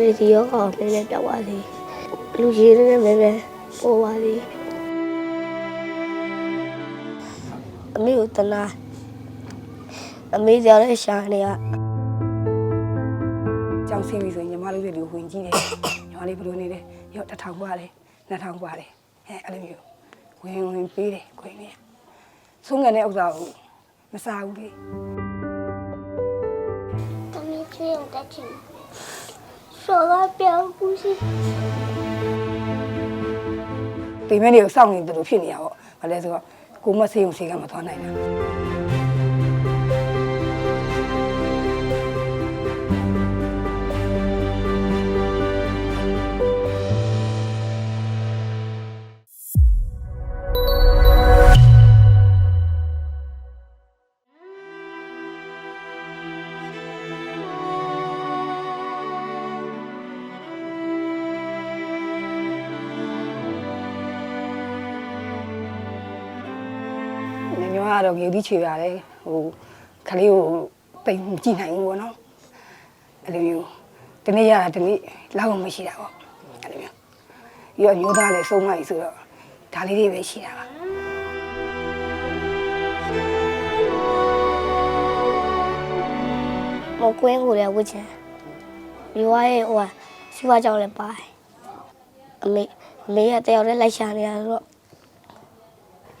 ပဲဒီရောကောင်နည်းနည်းပြောက်ပါစေလူကြီးနည်းနည်းပဲပဲပေါ်ပါစေအမေကိုတနာအမေကြောင့်လည်းရှာနေရကြောင်ဆင်းပြီဆိုရင်ညီမလေးတွေကိုဝင်ကြည့်တယ်ညီမလေးဘယ်လိုနေလဲရောတထောင်ပါတယ်နှစ်ထောင်ပါတယ်အဲအဲ့လိုမျိုးဝင်ဝင်ပေးတယ်ခွင်လေးဆုံးငံတဲ့ဥစ္စာကိုမစားဘူးလေ Come here, you touch him. ဆော်ကပြောင်းကူးစီဒီမဲ့တွေကိုစောင့်နေသူတို့ဖြစ်နေရပါဘာလဲဆိုတော့ကိုမဆေးုံဆေးကမသွားနိုင်တာ ကတော့ငေပြီးချေရတယ်ဟိုခလေးကိုတိမ်မကြည့်နိုင်ဘူးပေါ့နော်အဲ့လိုမျိုးတနေ့ရတာတနေ့လောက်အောင်မရှိတာပေါ့အဲ့လိုမျိုးပြီးတော့ညိုးသားလည်းဆုံးမကြီးဆိုတော့ဒါလေးတွေပဲရှိတာပါမကွင်းကိုလည်းဝစ်ချင်ပြီးွားရဲ့ဟိုကစီးပွားကြောင့်လည်းပါတယ်အမေအမေကတယောက်တည်းလိုက်ရှာနေရတော့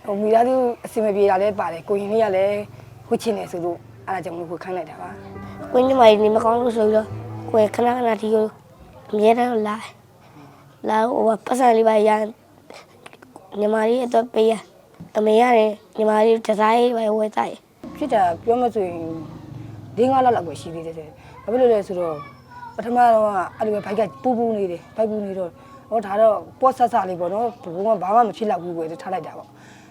ဟိုမိသားစုအစီအမပြေတာလည်းပါတယ်ကိုရင်လေးကလည်းဝှချင်နေဆိုလို့အဲ့ဒါကြောင့်မလို့ကိုခိုင်းလိုက်တာပါကွင်းညီမကြီးနေမကောင်းလို့ဆိုပြီးတော့ကိုယ်ခဏခဏဒီကိုအမြဲတမ်းလာလာဟိုကပတ်စံလေးပါရညီမကြီးအတွက်ပေးရအမေရတယ်ညီမကြီးဒီဇိုင်းပဲဝယ်တိုက်ဖြစ်တာပြောမဆိုရင်၄၅လလောက်ပဲရှိသေးတယ်ဘာဖြစ်လို့လဲဆိုတော့ပထမတော့အဲ့လိုပဲဘိုက်ကပူပူနေတယ်ဘိုက်ပူနေတော့ဟောဒါတော့ပေါ့ဆက်ဆက်လေးပေါ့နော်ဘုံကဘာမှမဖြစ်တော့ဘူးပဲထားလိုက်တာပေါ့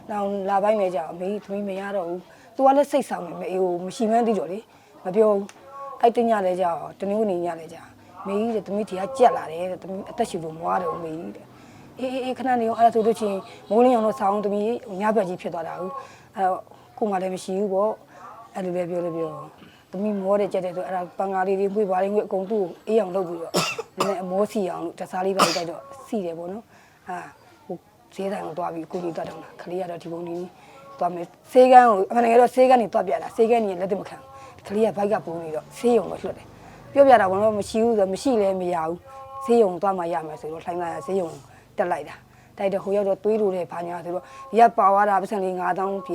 နောက်လာပိုင်းပဲကြာအမေသမီးမရတော့ဘူးသူကလည်းစိတ်ဆောင်နေမယ်အေးဟိုမရှိမှန်းသိတော့လေမပြောဘူးအဲ့တညလည်းကြာတနင်္ဂနွေညလည်းကြာမေကြီးတဲ့သမီးဒီကကြက်လာတယ်တဲ့သမီးအသက်ရှူလို့မွားတယ်မေကြီးတဲ့အေးအေးအေးခဏနေရောအဲ့ဒါဆိုလို့ချင်းမိုးလင်းအောင်တော့ဆောင်းသမီးညဘက်ကြီးဖြစ်သွားတာဟုတ်အဲ့တော့ကိုမှလည်းမရှိဘူးပေါ့အဲ့လိုပဲပြောလို့ပြောသမီးမောတဲ့ကြက်တဲ့ဆိုအဲ့ဒါပန်ကားလေးတွေပွေပါလေးငွေအကုန်သူ့ကိုအေးအောင်လုပ်ပြီးတော့နည်းနည်းအမောစီအောင်လို့တစားလေးပါလေးတိုက်တော့စီတယ်ပေါ့နော်အာဟို ဈေးတိုင်းကိုတွားပြီးကိုကြီးတွားတော့တာခလေးကတော့ဒီပုံလေးတွားမယ်ဆေးကန်းကိုအမှန်တကယ်တော့ဆေးကန်းနေတွားပြလာဆေးကန်းနေလက်တမခံခလေးကဘိုက်ကပုံနေတော့ဆေးရုံတော့လွတ်တယ်ပြောပြတာဘာလို့မရှိဘူးဆိုမရှိလဲမရဘူးဆေးရုံတွားမှရမယ်ဆိုတော့လှိုင်းလာဆေးရုံတက်လိုက်တာတိုက်တော့ဟိုရောက်တော့သွေးလိုတဲ့ဘာညာဆိုတော့ဒီကပါသွားတာပတ်စံလေး9000ပြ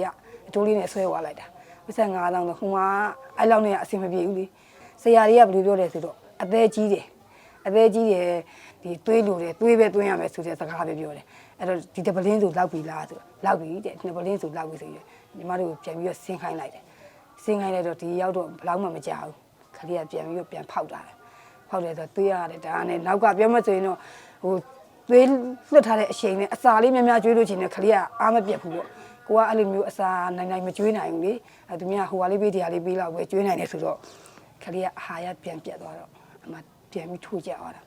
အတိုးလေးနဲ့ဆွဲသွားလိုက်တာပစ္စံ9000တော့ဟိုမှာအဲ့လောက်နဲ့အဆင်မပြေဘူးလေဆရာတွေကဘယ်လိုပြောလဲဆိုတော့အသေးကြီးတယ်အသေးကြီးတယ်ဒီသွေးလိုတယ်သွေးပဲသွင်းရမယ်ဆိုတဲ့စကားပဲပြောတယ် အဲ့တော့ဒီတပလင်းဆိုလောက်ပြီလားဆိုတော့လောက်ပြီတဲ့ဒီပလင်းဆိုလောက်ပြီဆိုရင်ညီမတို့ပြန်ပြီးတော့ဆင်းခိုင်းလိုက်တယ်ဆင်းခိုင်းလိုက်တော့ဒီရောက်တော့ဘယ်လောက်မှမကြောက်ဘူးခလေးကပြန်ပြီးတော့ပြန်ဖောက်တာတယ်ဖောက်တယ်ဆိုတော့သွေးရတယ်ဒါနဲ့နောက်ကပြောမဆိုရင်တော့ဟိုသွေးလွတ်ထားတဲ့အချိန်နဲ့အစာလေးများများကျွေးလို့ချင်တယ်ခလေးကအားမပြတ်ဘူးပေါ့ကိုကအဲ့လိုမျိုးအစာနိုင်နိုင်မကျွေးနိုင်ဘူးလေအဲသူများဟိုဟာလေးပေးတရားလေးပေးလောက်ပဲကျွေးနိုင်တယ်ဆိုတော့ခလေးကအာဟာရပြန်ပြတ်သွားတော့အမပြန်ပြီးထိုးကြသွားတာ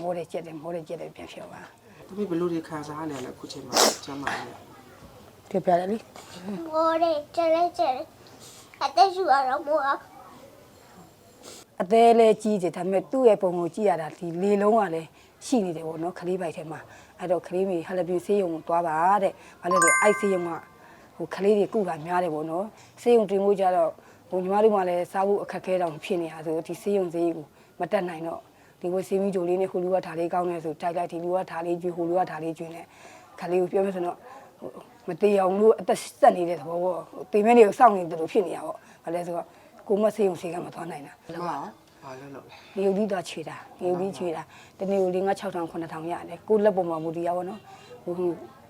မောတယ်ကြက်တယ်မောတယ်ကြက်တယ်ပြန်ဖြောပါသ ။သမီးဘယ်လိုတွေခံစားရလဲလဲအခုချိန်မှာကျမ်းမာနေ။ပြပြတယ်လေမိုးရဲကျလဲကျလဲအသက်ရှူရတော့မိုးအောင်။အသေးလေးကြီးတယ်ဒါပေမဲ့သူ့ရဲ့ပုံကိုကြည့်ရတာဒီလေလုံးကလည်းရှိနေတယ်ပေါ့နော်ခလေးပိုက်ထဲမှာအဲ့တော့ခလေးမေဟလပင်ဆေးရုံကိုသွားပါတဲ့။ဘာလို့လဲဆိုအိုက်ဆေးရုံကဟိုခလေးတွေကုတာများတယ်ပေါ့နော်။ဆေးရုံတင်ဖို့ကြတော့ဟိုညီမတို့မှလည်းစားဖို့အခက်အခဲတောင်ဖြစ်နေတာဆိုတော့ဒီဆေးရုံဈေးကိုမတက်နိုင်တော့ ဒီကိုဆေးမီဂျိုလေးနဲ့ဟိုလူကဓာလေးကောင်းနေဆိုတိုက်လိုက်ဒီလူကဓာလေးကျွေးဟိုလူကဓာလေးကျွေးနေခလေးကိုပြောမယ်ဆိုတော့ဟိုမတေအောင်လို့အသက်ဆက်နေတဲ့သဘောပေါ့တေမဲတွေကိုစောင့်နေတယ်လို့ဖြစ်နေတာပေါ့ဘာလဲဆိုတော့ကိုမဆေးရုံဆေးကမသွားနိုင်တာတယ်ဟုတ်ဘာလဲလို့လဲငရုတ်သီးတော့ခြေတာငရုတ်သီးခြေတာတနေ့ကို၄၅6000 9000ရတယ်ကိုယ့်လက်ပေါ်မှာမူတည်ရပါတော့ဟို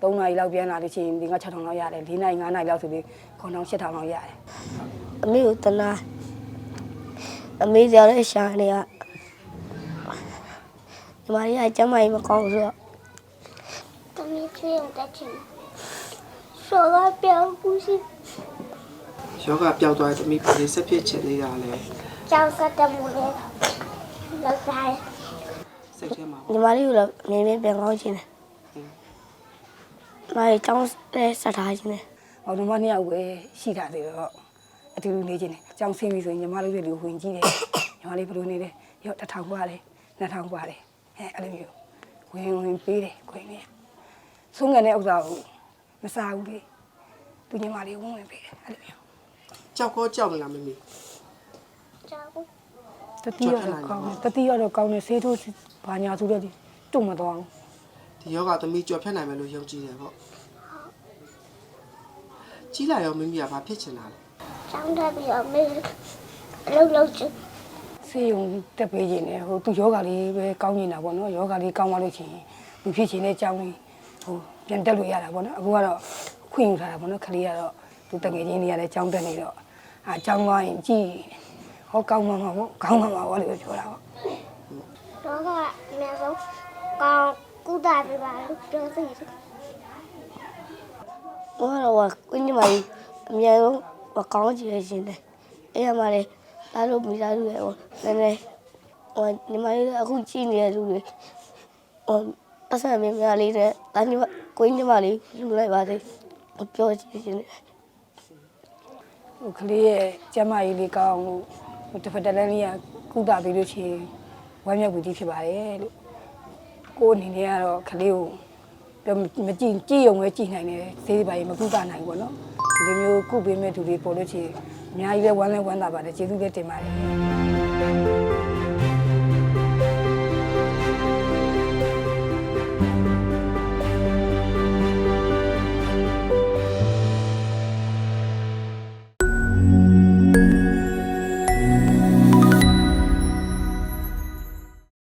3နာရီလောက်ပြန်လာလို့ရှိရင်၄၅6000လောက်ရတယ်၄နာရီ5နာရီလောက်ဆိုပြီး9000 8000လောက်ရတယ်အမေကိုတနာအမေကြောင့်လည်းရှာနေရ ညီမလေးကကျမ်းမာရေးမကောင်းဘူးဆိုတော့တမီးချွေးအောင်တက်ချင်ဆော်ကပြောင်းကူးစီယောဂပျောက်သွားတဲ့သမီးပလေးဆက်ဖြစ်ချင်သေးတာလေကြောက်ကတမူလေးလောက်သားစိတ်ထဲမှာညီမလေးကတော့နေနေပြန်ကောင်းချင်တယ်ညီမလေးចောင်းလဲဆက်ထားချင်တယ်ဟောညီမနှစ်ယောက်ပဲရှိတာသေးတော့အတူတူနေချင်တယ်ចောင်းဆင်းပြီဆိုရင်ညီမလေးတွေလူဝင်ကြည့်တယ်ညီမလေးဘယ်လိုနေလဲရော1000ပါတယ်2000ပါတယ် အဲအဲ့လိုမျိုးဝင်ဝင်ပေးတယ်ခွင့်နေဆုံးငယ်တဲ့ဥစ္စာကိုမစားဘူးလေသူညီမလေးဝင်ဝင်ပေးတယ်အဲ့လိုမျိုးကြောက်ကောကြောက်မလားမမေကြောက်ဘူးတတိယတော့ကောင်းတယ်တတိယတော့ကောင်းတယ်ဆေးထိုးဘာညာဆိုတော့ဒီတုံမသွားဘူးဒီယောဂသမီးကြော်ဖြတ်နိုင်မယ်လို့ယုံကြည်တယ်ပေါ့ကြီးလာရောမမေကဘာဖြစ်ချင်တာလဲကျောင်းတက်ပြီးတော့မေးအလုပ်လုပ်ချင် စေယုံတက်ပေးခြင်းနဲ့ဟိုသူယောဂလေးပဲကောင်းနေတာပေါ့နော်ယောဂလေးကောင်းသွားလို့ချင်းသူဖြစ်ချင်းနဲ့ကြောင်းဟိုပြန်တက်လို့ရတာပေါ့နော်အခုကတော့ခွင့်ယူထားတာပေါ့နော်ခလေးကတော့သူတကယ်ချင်းနေရာလဲကြောင်းတက်နေတော့အာကြောင်းသွားရင်ကြည်ဟောကောင်းမှာမှာပေါ့ကောင်းမှာမှာပေါ့လို့ပြောတာပေါ့တော့ကအများဆုံးကောင်းကုသပေးပါလို့ပြောစီဟိုတော့ကညီမကြီးအများဆုံးကောင်းကြည့်ရခြင်းတယ်အဲ့မှာလည်း ဒါလို့မိသားစုရဲ့ဟိုနည်းနည်းဟိုညီမလေးအခုကြည့်နေတဲ့လူတွေဟိုပတ်စံများများလေးနဲ့ဒါညီမကိုင်းညီမလေးလူလိုက်ပါသေးပြောချင်တယ်ဟိုကလေးရဲ့ကျမကြီးလေးကောင်းလို့ဟိုတစ်ဖက်တစ်လမ်းလေးကကုသပေးလို့ရှိရင်ဝမ်းမြောက်ပီတိဖြစ်ပါတယ်လို့ကိုအနေနဲ့ကတော့ကလေးကိုတော့မကြည့်ကြည့်ုံပဲကြည့်နိုင်တယ်ဈေးပိုင်းမကုသနိုင်ဘူးပေါ့နော်ဒီလိုမျိုးကုပေးမဲ့သူတွေပေါ်လို့ရှိရင် အများကြီးပဲဝမ်းလဲဝမ်းသာပါတယ်ကျေးဇူးလည်းတင်ပါတယ်